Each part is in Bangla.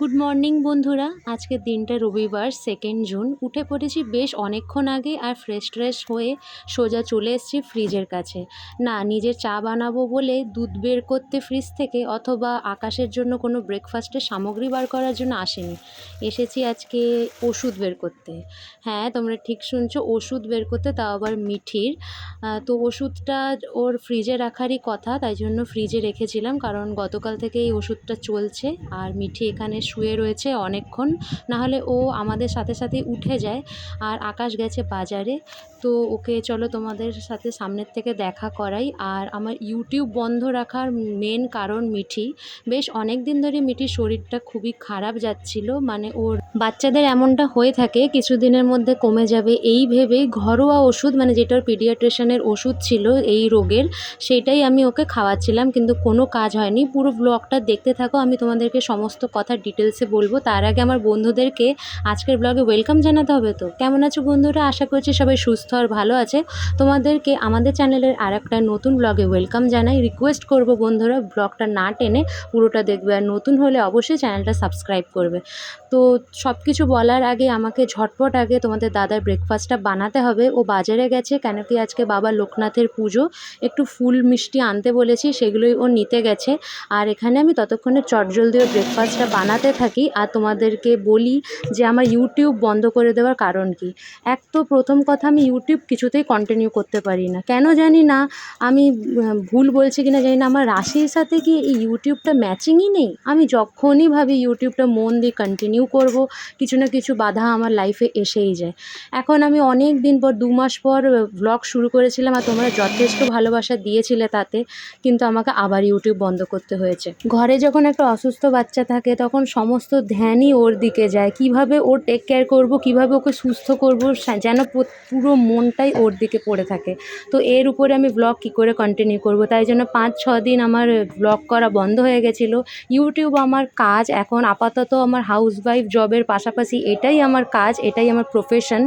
গুড মর্নিং বন্ধুরা। আজকের দিনটা রবিবার সেকেন্ড জুন উঠে পড়েছি বেশ অনেকক্ষণ আগে আর ফ্রেশ ট্রেশ হয়ে সোজা চলে এসেছি ফ্রিজের কাছে। না নিজের চা বানাবো বলে দুধ বের করতে ফ্রিজ থেকে অথবা আকাশের জন্য কোনো ব্রেকফাস্টের সামগ্রী বার করার জন্য আসেনি। এসেছি আজকে ওষুধ বের করতে। হ্যাঁ তোমরা ঠিক শুনছো, ওষুধ বের করতে, তাও আবার মিঠির। তো ওষুধটা ওর ফ্রিজে রাখারই কথা, তাই জন্য ফ্রিজে রেখেছিলাম, কারণ গতকাল থেকে এই ওষুধটা চলছে। আর মিঠি এখানে শুয়ে রয়েছে অনেকক্ষণ, নাহলে ও আমাদের সাথে সাথে উঠে যায় আর আকাশ গেছে বাজারে। তো ওকে চলো তোমাদের সাথে সামনের থেকে দেখা করাই। আর আমার ইউটিউব বন্ধ রাখার মেন কারণ মিঠি। বেশ অনেক দিন ধরে মিঠির শরীরটা খুবই খারাপ যাচ্ছিল মানে ওর বাচ্চাদের এমনটা হয়ে থাকে কিছুদিনের মধ্যে কমে যাবে। এই ভেবেই ঘরোয়া ওষুধ মানে যেটা ওর পিডিয়াট্রিশনের ওষুধ ছিল এই রোগের, সেটাই আমি ওকে খাওয়াচ্ছিলাম, কিন্তু কোনো কাজ হয়নি। পুরো ব্লগটা দেখতে থাকো, আমি তোমাদেরকে সমস্ত কথা ডিটেলসে বলব। তার আগে আমার বন্ধুদেরকে আজকের ব্লগে ওয়েলকাম জানাতে হবে তো। কেমন আছো বন্ধুরা? আশা করছি সবাই সুস্থ আর ভালো আছে। তোমাদেরকে আমাদের চ্যানেলের আর একটা নতুন ব্লগে ওয়েলকাম জানাই। রিকোয়েস্ট করব বন্ধুরা ব্লগটা না টেনে পুরোটা দেখবে আর নতুন হলে অবশ্যই চ্যানেলটা সাবস্ক্রাইব করবে। তো সব কিছু বলার আগে আমাকে ঝটপট আগে তোমাদের দাদার ব্রেকফাস্টটা বানাতে হবে। ও বাজারে গেছে কেন কি আজকে বাবা লোকনাথের পুজো। একটু ফুল মিষ্টি আনতে বলেছি, সেগুলোই ও নিতে গেছে। আর এখানে আমি ততক্ষণে চটজলদি ওর ব্রেকফাস্টটা বানাতে থাকি আর তোমাদেরকে বলি যে আমার ইউটিউব বন্ধ করে দেওয়ার কারণ কি? এক তো প্রথম কথা আমি ইউটিউব কিছুতেই কন্টিনিউ করতে পারি না। কেন জানি না? আমি ভুল বলছি কিনা জানি না। আমার রাশির সাথে কি এই ইউটিউবটা ম্যাচিংই নেই? আমি যখনই ভাবি ইউটিউবটা মন দিয়ে কন্টিনিউ করব, কিছু না কিছু বাধা আমার লাইফে এসেই যায়। এখন আমি অনেক দিন পর, দু মাস পর ব্লগ শুরু করেছিলাম আর তোমরা যথেষ্ট ভালোবাসা দিয়েছিলে তাতে, কিন্তু আমাকে আবার ইউটিউব বন্ধ করতে হয়েছে। ঘরে যখন একটা অসুস্থ বাচ্চা থাকে, তখন সমস্ত ধ্যানই ওর দিকে যায়। কীভাবে ওর টেক কেয়ার করব, কীভাবে ওকে সুস্থ করব যেন পুরো মনটাই ওর দিকে পড়ে থাকে। তো এর উপরে আমি ব্লগ কী করে কন্টিনিউ করব? তাই জন্য পাঁচ ছ দিন আমার ব্লগ করা বন্ধ হয়ে গেছিল। ইউটিউব আমার কাজ এখন আপাতত আমার হাউসওয়াইফ জবের পাশাপাশি এটাই আমার কাজ, এটাই আমার প্রফেশন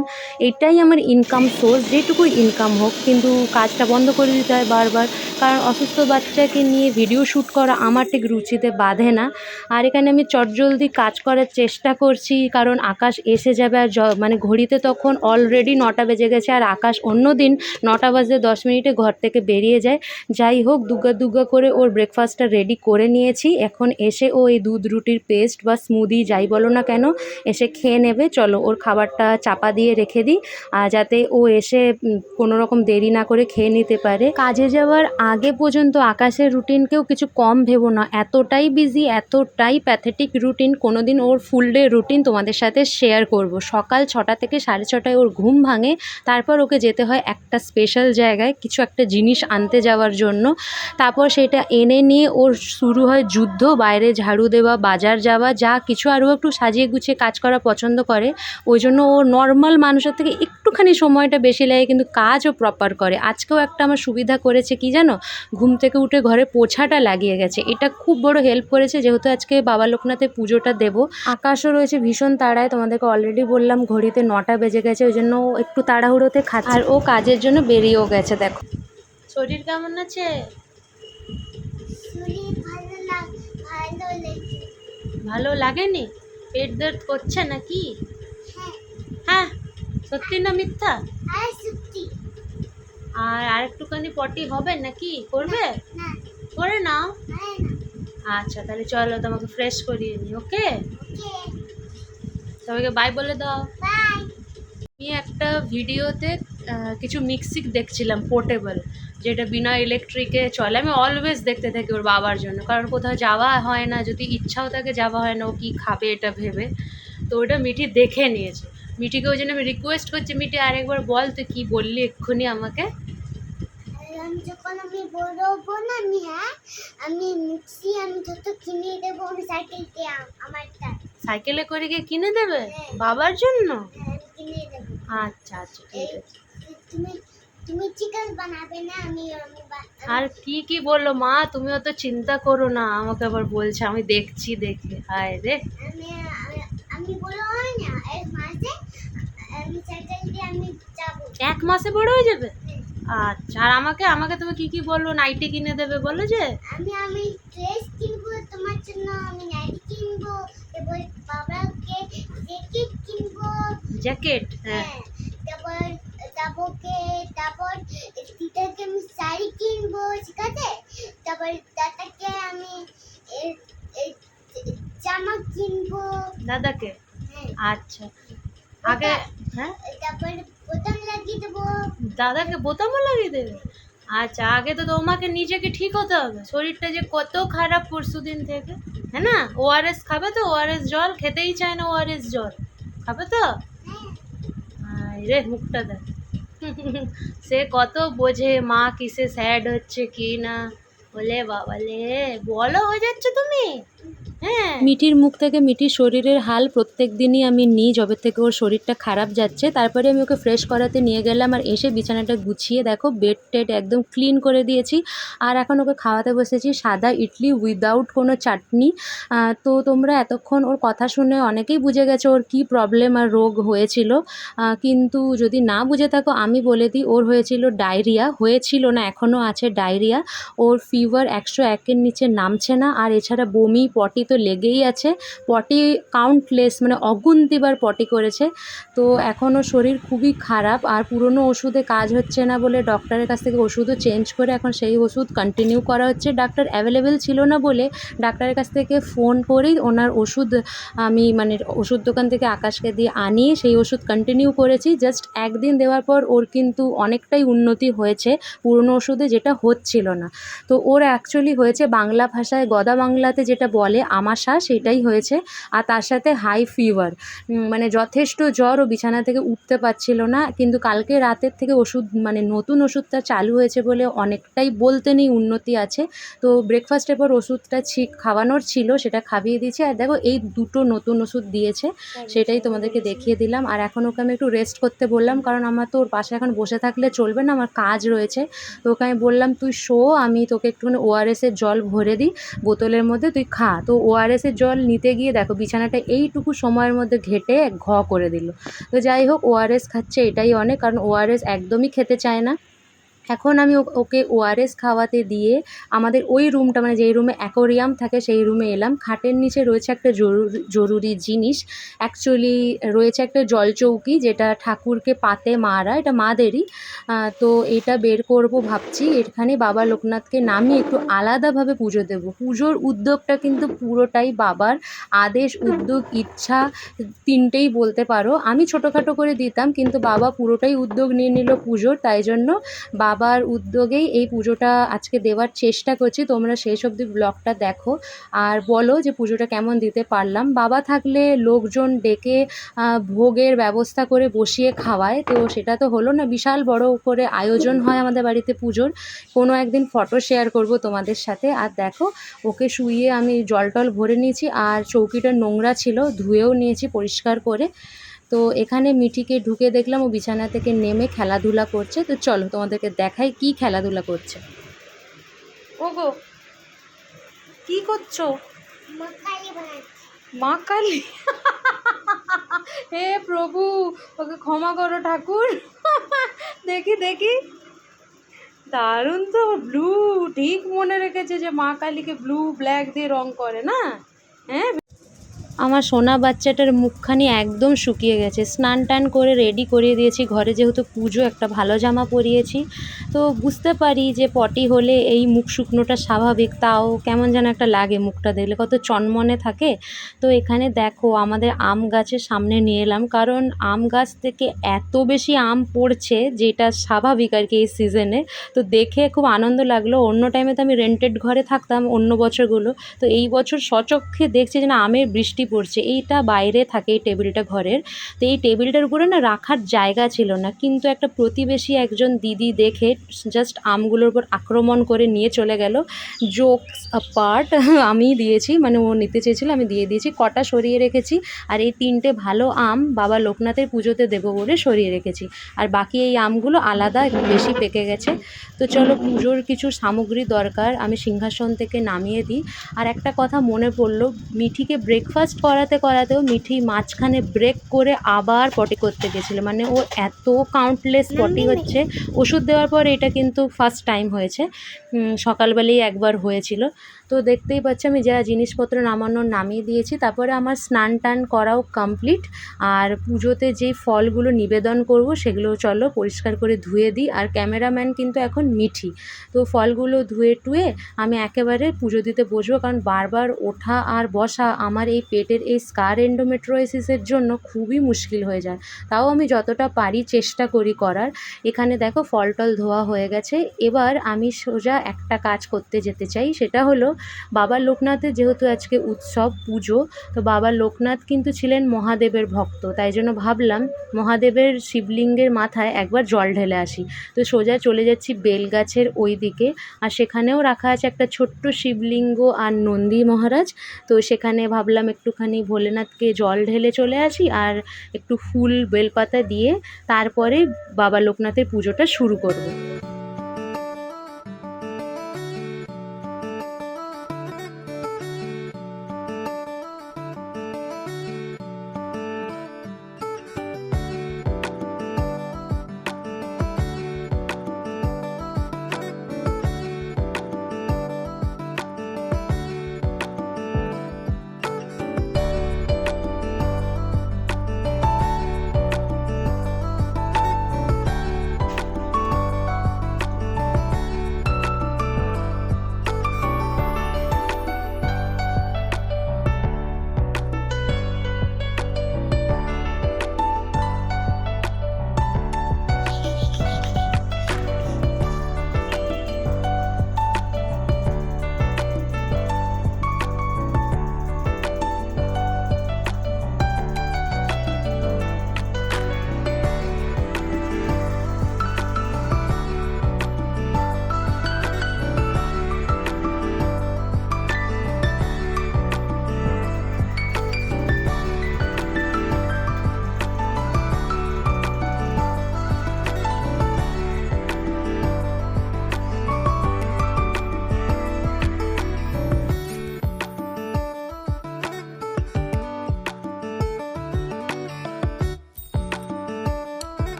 এটাই আমার ইনকাম সোর্স যেটুকু ইনকাম হোক। কিন্তু কাজটা বন্ধ করে দিতে হয় বারবার। কারণ অসুস্থ বাচ্চাকে নিয়ে ভিডিও শ্যুট করা আমার ঠিক রুচিতে বাধে না। আর এখানে আমি চটজলদি কাজ করার চেষ্টা করছি, কারণ আকাশ এসে যাবে আর মানে ঘড়িতে তখন অলরেডি নটা বেজে গেছে আর আকাশ অন্য দিন নটা বাজে দশ মিনিটে ঘর থেকে বেরিয়ে যায়। যাই হোক দুগ্গা দুগ্গা করে ওর ব্রেকফাস্টটা রেডি করে নিয়েছি। এখন এসে ও এই দুধ রুটির পেস্ট বা স্মুদি যাই বলো না কেন, এসে খেয়ে নেবে। চলো ওর খাবারটা চাপা দিয়ে রেখে দিই, আর যাতে ও এসে কোনো রকম দেরি না করে খেয়ে নিতে পারে। কাজে যাওয়ার আগে পর্যন্ত আকাশের রুটিনকেও কিছু কম ভেবো না। এতটাই বিজি এতটাই প্যাথেটিক রুটিন কোনো দিন ওর ফুল ডে রুটিন তোমাদের সাথে শেয়ার করব। সকাল ছটা থেকে সাড়ে ছটায় ওর ঘুম ভাঙে, তারপর ওকে যেতে হয় একটা স্পেশাল জায়গায় কিছু একটা জিনিস আনতে যাওয়ার জন্য। তারপর সেটা এনে নিয়ে ওর শুরু হয় যুদ্ধ, বাইরে ঝাড়ু দেওয়া, বাজার যাওয়া, যা কিছু আরও একটু সাজিয়ে গুছিয়ে কাজ করা পছন্দ করে। ওই জন্য ও নর্মাল মানুষের থেকে একটুখানি সময়টা বেশি লাগে কিন্তু কাজও প্রপার করে। আজকেও একটা আমার সুবিধা করেছে কি জানো? ঘুম থেকে উঠে ঘরে পোছাটা লাগিয়ে গেছে। এটা খুব বড় হেল্প করেছে, যেহেতু আজকে বাবা লোকনাথের পুজোটা দেবো। আকাশও রয়েছে ভীষণ তাড়ায় তোমাদেরকে অলরেডি বললাম ঘড়িতে নটা বেজে গেছে ওই জন্য ও একটু তাড়াহুড়োতে খাচ্ছে। আর ও কাজের জন্য বেরিয়েও গেছে দেখো। শরীর কেমন আছে? ভালো লাগ ভালো লেগে ভালো লাগেনি? পেট দর্দ করছে নাকি? হ্যাঁ। হ্যাঁ সত্যি না মিথ্যা? আর আর আরেকটুখানি পটি হবে নাকি? করবে? করে নাও। না। আচ্ছা তাহলে চলো তোমাকে ফ্রেশ করিয়ে নিই ওকে সবাইকে বাই বলে দাও। আমি একটা ভিডিওতে কিছু মিক্সিক দেখছিলাম পোর্টেবল যেটা বিনা ইলেকট্রিকে চলে। আমি অলওয়েজ দেখতে থাকি ওর বাবার জন্য কারণ কোথাও যাওয়া হয় না যদি ইচ্ছাও থাকে যাওয়া হয় না ও কী খাবে এটা ভেবে। তো ওটা মিঠি দেখে নিয়েছে। মিঠিকে ওই জন্য আমি রিকোয়েস্ট করছি মিঠি আরেকবার বল তুই কী বললি এক্ষুনি আমাকে? হব না আমি হ্যাঁ? আমি মিক্সি আমি যত কিনে দেবো আমি সাইকেলকে আম- আমারটা। সাইকেলে করে গিয়ে কিনে দেবে? হ্যাঁ। বাবার জন্য? হ্যাঁ, কিনে দেবো। আচ্ছা আচ্ছা ঠিক আছে। তুমি তুমি চিকেন বানাবে না আমি আর কি কি বলল? মা তুমি অত চিন্তা করো না আমাকে আবার বলছে আমি দেখছি দেখে। হায় রে। আমি আমি- হয় না এক মাসে আমি সাইকেল দিয়ে আমি যাব। এক মাসে বড় হয়ে যাবে। আচ্ছা আর আমাকে আমাকে তুমি কি কি বলল? নাইটি কিনে দেবে বলো যে আমি আমি ড্রেস কিনবো তোমার জন্য আমি নাইটি কিনবো তারপর বাবাকে জ্যাকেট কিনবো। জ্যাকেট হ্যাঁ। তারপর তারপরকে তারপর দিদাকে আমি শাড়ি কিনবো ঠিক আছে? তারপর দাদাকে আমি জামা কিনবো। দাদাকে? হ্যাঁ। আচ্ছা। আগে দাদাকে বোতামও লাগিয়ে দেবে? আচ্ছা আগে তো তোমাকে নিজেকে ঠিক হতে হবে। শরীরটা যে কত খারাপ পরশু দিন থেকে হ্যাঁ না? ওআরএস খাবে তো? ওআরএস জল? খেতেই চায় না ওআরএস জল? খাবে তো? রে, মুখটা দেখ। সে কত বোঝে, মা কিসে স্যাড হচ্ছে কি না? বলে বাবালে বলো, হয়ে যাচ্ছে তুমি? মিঠির মুখ থেকে মিঠির শরীরের হাল প্রত্যেক দিনই আমি নিই যবে থেকে ওর শরীরটা খারাপ যাচ্ছে। তারপরে আমি ওকে ফ্রেশ করাতে নিয়ে গেলাম আর এসে বিছানাটা গুছিয়ে দেখো বেড টেড একদম ক্লিন করে দিয়েছি। আর এখন ওকে খাওয়াতে বসেছি সাদা ইডলি উইদাউট কোনো চাটনি। তো তোমরা এতক্ষণ ওর কথা শুনে অনেকেই বুঝে গেছো ওর কী প্রবলেম আর রোগ হয়েছিল। কিন্তু যদি না বুঝে থাকো, আমি বলে দিই ওর হয়েছিল ডায়রিয়া হয়েছিল না এখনও আছে ডায়রিয়া ওর ফিভার একশো একের নিচে নামছে না। আর এছাড়া বমি পটি তো লেগেই আছে। পটি কাউন্টলেস মানে অগুন্তিবার পটি করেছে। তো এখনও শরীর খুবই খারাপ, আর পুরনো ওষুধে কাজ হচ্ছে না বলে ডক্টরের কাছ থেকে ওষুধও চেঞ্জ করে এখন সেই ওষুধ কন্টিনিউ করা হচ্ছে। ডাক্তার অ্যাভেলেবেল ছিল না বলে ডাক্তারের কাছ থেকে ফোন করেই ওনার ওষুধ আমি মানে ওষুধ দোকান থেকে আকাশকে দিয়ে আনিয়ে সেই ওষুধ কন্টিনিউ করেছি। জাস্ট একদিন দেওয়ার পর ওর কিন্তু অনেকটাই উন্নতি হয়েছে। পুরনো ওষুধে যেটা হচ্ছিল না। তো ওর অ্যাকচুয়ালি হয়েছে বাংলা ভাষায় গদা বাংলাতে যেটা বলে আমাশা সেটাই হয়েছে। আর তার সাথে হাই ফিভার মানে যথেষ্ট জ্বর ও বিছানা থেকে উঠতে পারছিল না। কিন্তু কালকে রাতের থেকে ওষুধ মানে নতুন ওষুধটা চালু হয়েছে বলে অনেকটাই বলতে নেই উন্নতি আছে। তো ব্রেকফাস্টের পর ওষুধটা ছি খাওয়ানোর ছিল সেটা খাবিয়ে দিয়েছি। আর দেখো এই দুটো নতুন ওষুধ দিয়েছে সেটাই তোমাদেরকে দেখিয়ে দিলাম। আর এখন ওকে আমি একটু রেস্ট করতে বললাম কারণ আমার তো ওর পাশে এখন বসে থাকলে চলবে না আমার কাজ রয়েছে। তো ওকে আমি বললাম তুই শো আমি তোকে একটুখানি ওআরএসের জল ভরে দিই বোতলের মধ্যে তুই খা। তো ওআরএসের জল নিতে গিয়ে দেখো বিছানাটা এইটুকু সময়ের মধ্যে ঘেটে ঘ করে দিল। তো যাই হোক ওআরএস খাচ্ছে এটাই অনেক, কারণ ওআরএস একদমই খেতে চায় না। এখন আমি ওকে ওআরএস খাওয়াতে দিয়ে আমাদের ওই রুমটা মানে যেই রুমে অ্যাকোরিয়াম থাকে সেই রুমে এলাম। খাটের নিচে রয়েছে একটা জরুরি জিনিস। অ্যাকচুয়ালি রয়েছে একটা জলচৌকি যেটা ঠাকুরকে পাতে মারা, এটা মাদেরই। তো এটা বের করব ভাবছি। এখানে বাবা লোকনাথকে নামিয়ে একটু আলাদাভাবে পুজো দেব। পুজোর উদ্যোগটা কিন্তু পুরোটাই বাবার আদেশ, উদ্যোগ, ইচ্ছা, তিনটেই বলতে পারো। আমি ছোটোখাটো করে দিতাম, কিন্তু বাবা পুরোটাই উদ্যোগ নিয়ে নিল পুজোর, তাই জন্য বাবার উদ্যোগেই এই পুজোটা আজকে দেওয়ার চেষ্টা করছি। তোমরা শেষ অবধি ব্লগটা দেখো। আর বলো যে পুজোটা কেমন দিতে পারলাম। বাবা থাকলে লোকজন ডেকে ভোগের ব্যবস্থা করে বসিয়ে খাওয়ায়। তো সেটা তো হলো না। বিশাল বড় করে আয়োজন হয় আমাদের বাড়িতে পুজোর। কোনো একদিন ফটো শেয়ার করব তোমাদের সাথে। আর দেখো, ওকে শুইয়ে আমি জল টল ভরে নিয়েছি। আর চৌকিটা নোংরা ছিল, ধুয়েও নিয়েছি পরিষ্কার করে। তো এখানে মিঠিকে ঢুকে দেখলাম, ও বিছানা থেকে নেমে খেলাধুলা করছে। তো চলো তোমাদেরকে দেখাই কি খেলাধুলা করছে। ওগো, কি করছ? মা কালী হে প্রভু, ওকে ক্ষমা করো ঠাকুর। দেখি দেখি। দারুণ তো ব্লু ঠিক মনে রেখেছে যে মা কালীকে ব্লু ব্ল্যাক দিয়ে রং করে, না? হ্যাঁ আমার সোনা বাচ্চাটার মুখখানি একদম শুকিয়ে গেছে। স্নান টান করে রেডি করিয়ে দিয়েছি। ঘরে যেহেতু পুজো, একটা ভালো জামা পরিয়েছি। তো বুঝতে পারি যে পটি হলে এই মুখ শুকনোটা স্বাভাবিক। তাও কেমন যেন একটা লাগে মুখটা দেখলে। কত চনমনে থাকে। তো এখানে দেখো, আমাদের আম গাছের সামনে নিয়ে এলাম। কারণ আম গাছ থেকে এত বেশি আম পড়ছে, যেটা স্বাভাবিক আর কি এই সিজনে তো দেখে খুব আনন্দ লাগল। অন্য টাইমে তো আমি রেন্টেড ঘরে থাকতাম অন্য বছরগুলো। তো এই বছর সচক্ষে দেখছি যে না আমের বৃষ্টি পড়ছে এইটা বাইরে থাকে, এই টেবিলটা ঘরের। তো এই টেবিলটার উপরে না রাখার জায়গা ছিল না। কিন্তু একটা প্রতিবেশী একজন দিদি দেখে জাস্ট আমগুলোর উপর আক্রমণ করে নিয়ে চলে গেল। জোকস পার্ট আমি দিয়েছি মানে ও নিতে চেয়েছিল, আমি দিয়ে দিয়েছি। কটা সরিয়ে রেখেছি, আর এই তিনটে ভালো আম বাবা লোকনাথের পুজোতে দেবো বলে সরিয়ে রেখেছি। আর বাকি এই আমগুলো আলাদা, একটু বেশি পেকে গেছে। তো চলো পুজোর কিছু সামগ্রী দরকার, আমি সিংহাসন থেকে নামিয়ে দিই। আর একটা কথা মনে পড়ল, মিঠিকে ব্রেকফাস্ট করাতে করাতেও মিঠি মাঝখানে ব্রেক করে আবার পটি করতে গেছিল। মানে ও এত কাউন্টলেস পটি হচ্ছে। ওষুধ দেওয়ার পর এটা কিন্তু ফার্স্ট টাইম হয়েছে। সকালবেলাই একবার হয়েছিল। তো দেখতেই পাচ্ছি আমি যা জিনিসপত্র নামানোর নামিয়ে দিয়েছি, তারপরে আমার স্নান টান করাও কমপ্লিট। আর পুজোতে যেই ফলগুলো নিবেদন করব সেগুলো চলো পরিষ্কার করে ধুয়ে দিই। আর ক্যামেরাম্যান কিন্তু এখন মিঠি। তো ফলগুলো ধুয়ে টুয়ে আমি একেবারে পুজো দিতে বসবো, কারণ বারবার ওঠা আর বসা আমার এই পেটের এই স্কার এন্ডোমেট্রোসিসের জন্য খুবই মুশকিল হয়ে যায়। তাও আমি যতটা পারি চেষ্টা করি করার। এখানে দেখো ফল টল ধোয়া হয়ে গেছে। এবার আমি সোজা একটা কাজ করতে যেতে চাই, সেটা হলো বাবা লোকনাথের যেহেতু আজকে উৎসব, পুজো, তো বাবা লোকনাথ কিন্তু ছিলেন মহাদেবের ভক্ত। তাই জন্য ভাবলাম মহাদেবের শিবলিঙ্গের মাথায় একবার জল ঢেলে আসি। তো সোজা চলে যাচ্ছি বেলগাছের ওই দিকে আর সেখানেও রাখা আছে একটা ছোট্ট শিবলিঙ্গ আর নন্দী মহারাজ। তো সেখানে ভাবলাম একটুখানি ভোলেনাথকে জল ঢেলে চলে আসি আর একটু ফুল, বেলপাতা দিয়ে তারপরে বাবা লোকনাথের পুজোটা শুরু করব।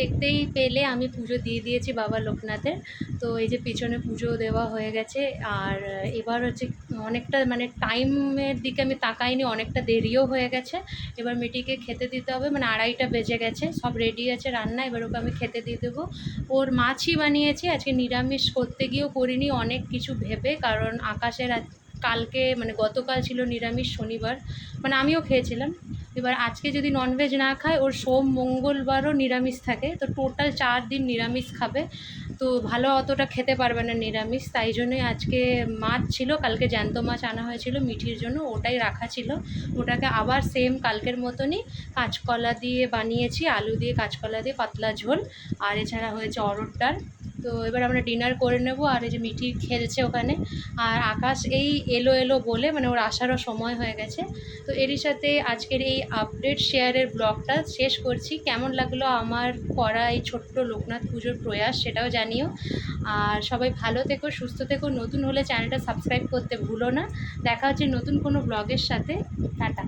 দেখতেই পেলে, আমি পুজো দিয়ে দিয়েছি বাবা লোকনাথের। তো এই যে পিছনে পুজো দেওয়া হয়ে গেছে, আর এবার হচ্ছে অনেকটা মানে টাইমের দিকে আমি তাকাইনি, অনেকটা দেরিও হয়ে গেছে। এবার মিটিকে খেতে দিতে হবে মানে আড়াইটা বেজে গেছে, সব রেডি আছে রান্না, এবার ওকে আমি খেতে দিয়ে দেবো। ওর মাছই বানিয়েছি, আজকে নিরামিষ করতে গিয়েও করিনি, অনেক কিছু ভেবে, কারণ আকাশের কালকে মানে গতকাল ছিল নিরামিষ শনিবার মানে আমিও খেয়েছিলাম। এবার আজকে যদি ননভেজ না খায়, ওর সোম, মঙ্গলবারও নিরামিষ থাকে। তো টোটাল চার দিন নিরামিষ খাবে। তো ভালো অতটা খেতে পারবে না নিরামিষ। তাই জন্যই আজকে মাছ ছিল, কালকে জ্যান্ত মাছ আনা হয়েছিল মিঠির জন্য, ওটাই রাখা ছিল। ওটাকে আবার সেম কালকের মতনই কাঁচকলা দিয়ে বানিয়েছি, আলু দিয়ে কাঁচকলা দিয়ে পাতলা ঝোল। আর এছাড়া হয়েছে অরড় তো এবার আমরা ডিনার করে নেব আর এই যে মিঠি খেলছে ওখানে। আর আকাশ এই এলো এলো বলে মানে ওর আসারও সময় হয়ে গেছে। তো এরই সাথে আজকের এই আপডেট শেয়ারের ব্লগটা শেষ করছি। কেমন লাগল আমার করা এই ছোট্ট লোকনাথ পুজোর প্রয়াস সেটাও জানিও। আর সবাই ভালো থেকো, সুস্থ থেকো। নতুন হলে চ্যানেলটা সাবস্ক্রাইব করতে ভুলো না। দেখা হচ্ছে নতুন কোনো ব্লগের সাথে। টাটা।